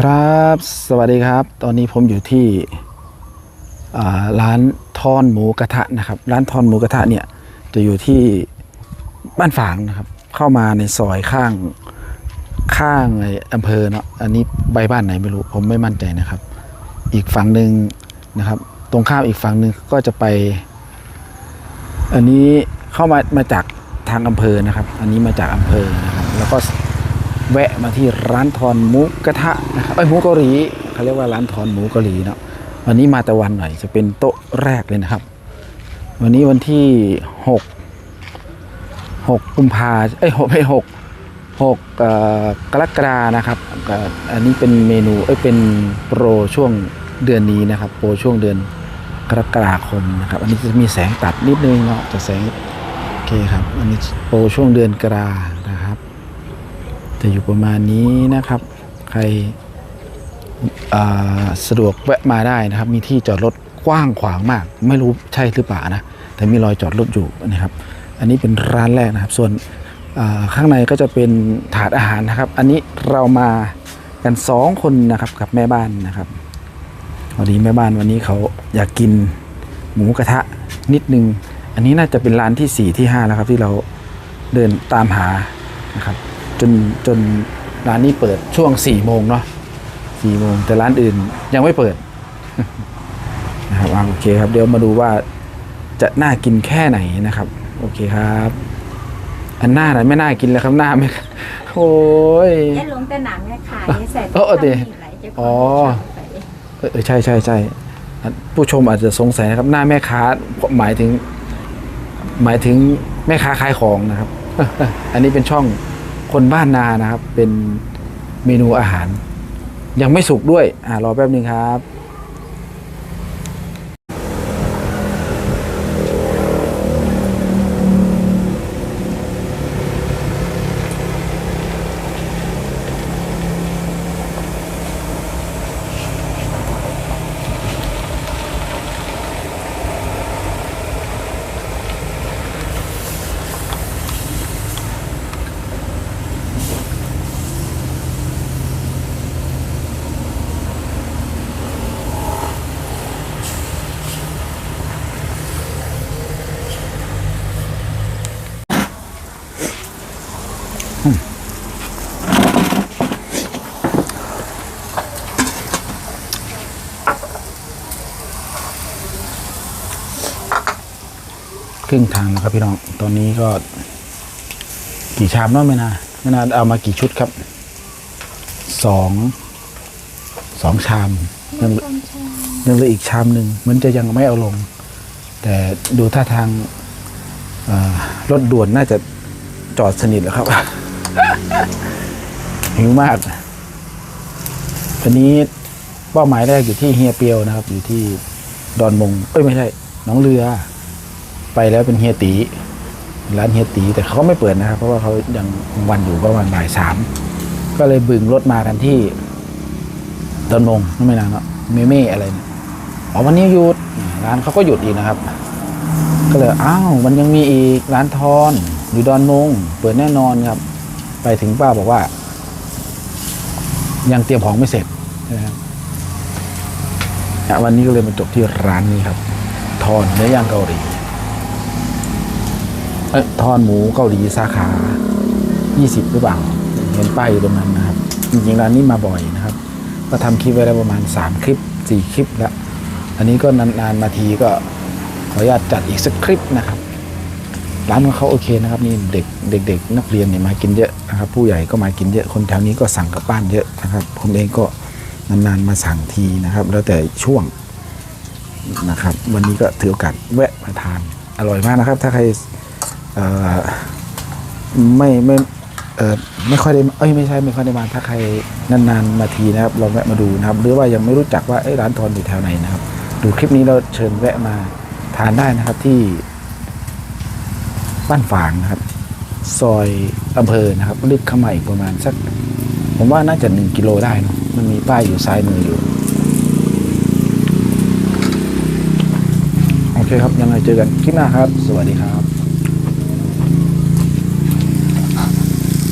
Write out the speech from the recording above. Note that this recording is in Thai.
ครับ สวัสดีครับ ตอนนี้ผมอยู่ที่ร้านทอนหมูกระทะนะครับ ร้านทอนหมูกระทะเนี่ยจะอยู่ที่บ้านฝางนะครับ เข้ามาในซอยข้างข้างไออำเภอเนาะ อันนี้ใบบ้านไหนไม่รู้ผมไม่มั่นใจนะครับ อีกฝั่งหนึ่งนะครับ ตรงข้ามอีกฝั่งหนึ่งก็จะไป อันนี้เข้ามามาจากทางอำเภอนะครับ อันนี้มาจากอำเภอนะครับ แล้วก็ แวะมาที่ร้านทอนหมูกระทะนะครับไอหมูเกาหลีเขาเรียกว่าร้านทอนหมูเกาหลีเนาะวันนี้มาแต่วันหน่อยจะเป็นโต๊ะแรกเลยนะครับ วันนี้วันที่หกหกกุมภาเอ้ยหกไม่หกหกกรกฎานะครับ อันนี้เป็นเมนูเอ้ยเป็นโปรช่วงเดือนนี้นะครับ โปรช่วงเดือนกรกฎาคมนะครับ อันนี้จะมีแสงตัดนิดนึงเนาะจะแสงโอเคครับ อันนี้โปรช่วงเดือนกรานะครับ จะอยู่ประมาณนี้นะครับ ใครสะดวกแวะมาได้นะครับ มีที่จอดรถกว้างขวางมาก ไม่รู้ใช่หรือเปล่านะแต่มีรอยจอดรถอยู่นะครับ อันนี้เป็นร้านแรกนะครับ ส่วนข้างในก็จะเป็นถาดอาหารนะครับ อันนี้เรามากันสองคนนะครับกับแม่บ้านนะครับวันนี้แม่บ้านวันนี้เขาอยากกินหมูกระทะนิดนึง อันนี้น่าจะเป็นร้านที่สี่ที่ห้าแล้วครับที่เราเดินตามหานะครับ จนจนร้านนี้เปิดช่วง4ี่โมงเนาะสี่โมงแต่ร้านอื่นยังไม่เปิดนะครับอ่าโอเคครับ เดี๋ยวมาดูว่าจะน่ากินแค่ไหนนะครับ โอเคครับ อันหน้าไหนไม่น่ากินเลยครับหน้าไม่โอ้ยยายหลวงแต่หนังเนี่ยขายใส่เออเออดิอ๋อเออเออใช่ใช่ใช่อะผู้ชมอาจจะสงสัยนะครับ หน้าแม่ค้าหมายถึง หมายถึงแม่ค้าขายของนะครับ อันนี้เป็นช่อง คนบ้านนานะครับ เป็นเมนูอาหาร ยังไม่สุกด้วย อ่ารอแป๊บนึงครับ ครึ่งทางนะครับพี่น้อง ตอนนี้ก็ กี่ชามเนาะไม่นาไม่นาเอามากี่ชุดครับ สอง สองชามยังเหลือยังเหลืออีกชามหนึ่งเหมันจะยังไม่เอาลง แต่ดูท่าทางเอ่อรถด่วนน่าจะจอดสนิทแล้วครับ หิวมากวันนี้เป้าหมายแรกอยู่ที่เฮียเปียวนะครับ อยู่ที่ดอนมง เอ้ยไม่ใช่หน้องเรือ ไปแล้วเป็นเฮียตีร้านเฮียตีแต่เขาก็ไม่เปิดนะครับ เพราะว่าเขายังวันอยู่ประมาณบ่ายสามก็เลยบึงรถมากันที่ดอนมงไม่นานเนาะเมเม่อะไรเนี่ยอ๋อวันนี้หยุดร้านเขาก็หยุดอีกนะครับ ก็เลยอ้าวมันยังมีอีกร้านทอนอยู่ดอนมงเปิดแน่นอนครับ ไปถึงป้าบอกว่า ยังเตรียมของไม่เสร็จนะครับวันนี้ก็เลยมาจบที่ร้านนี้ครับ ทอนเนื้อย่างเกาหลี ทอนหมูเกาหลีสาขา 20 หรือเปล่า เห็นป้ายอยู่ตรงนั้นนะครับ จริงๆร้านนี้มาบ่อยนะครับ ก็ทำคลิปไว้แล้วประมาณ 3 คลิป 4 คลิปแล้ว อันนี้ก็นานๆมาทีก็ขออนุญาตจัดอีกสักคลิปนะครับ ร้านของเขาโอเคนะครับนี่เด็กเด็กๆนักเรียนเนี่ยมากินเยอะนะครับ ผู้ใหญ่ก็มากินเยอะคนแถวนี้ก็สั่งกลับบ้านเยอะนะครับ ผมเองก็นานๆมาสั่งทีนะครับ แล้วแต่ช่วงนะครับ วันนี้ก็ถือโอกาสแวะมาทานอร่อยมากนะครับ ถ้าใคร ไม่ไม่เออไม่ค่อยได้เอ้ยไม่ใช่ไม่ค่อยได้มาถ้าใครนานๆมาทีนะครับลองแวะมาดูนะครับ หรือว่ายังไม่รู้จักว่าเอ้ร้านทอนอยู่แถวไหนนะครับ ดูคลิปนี้เราเชิญแวะมาทานได้นะครับที่บ้านฝางนะครับ ซอยอำเภอนะครับลึกเข้ามาอีกประมาณสัก ผมว่าน่าจะหนึ่งกิโลได้นะมันมีป้ายอยู่ซ้ายมืออยู่โอเคครับยังไงเจอกันคลิปหน้าครับ สวัสดีครับ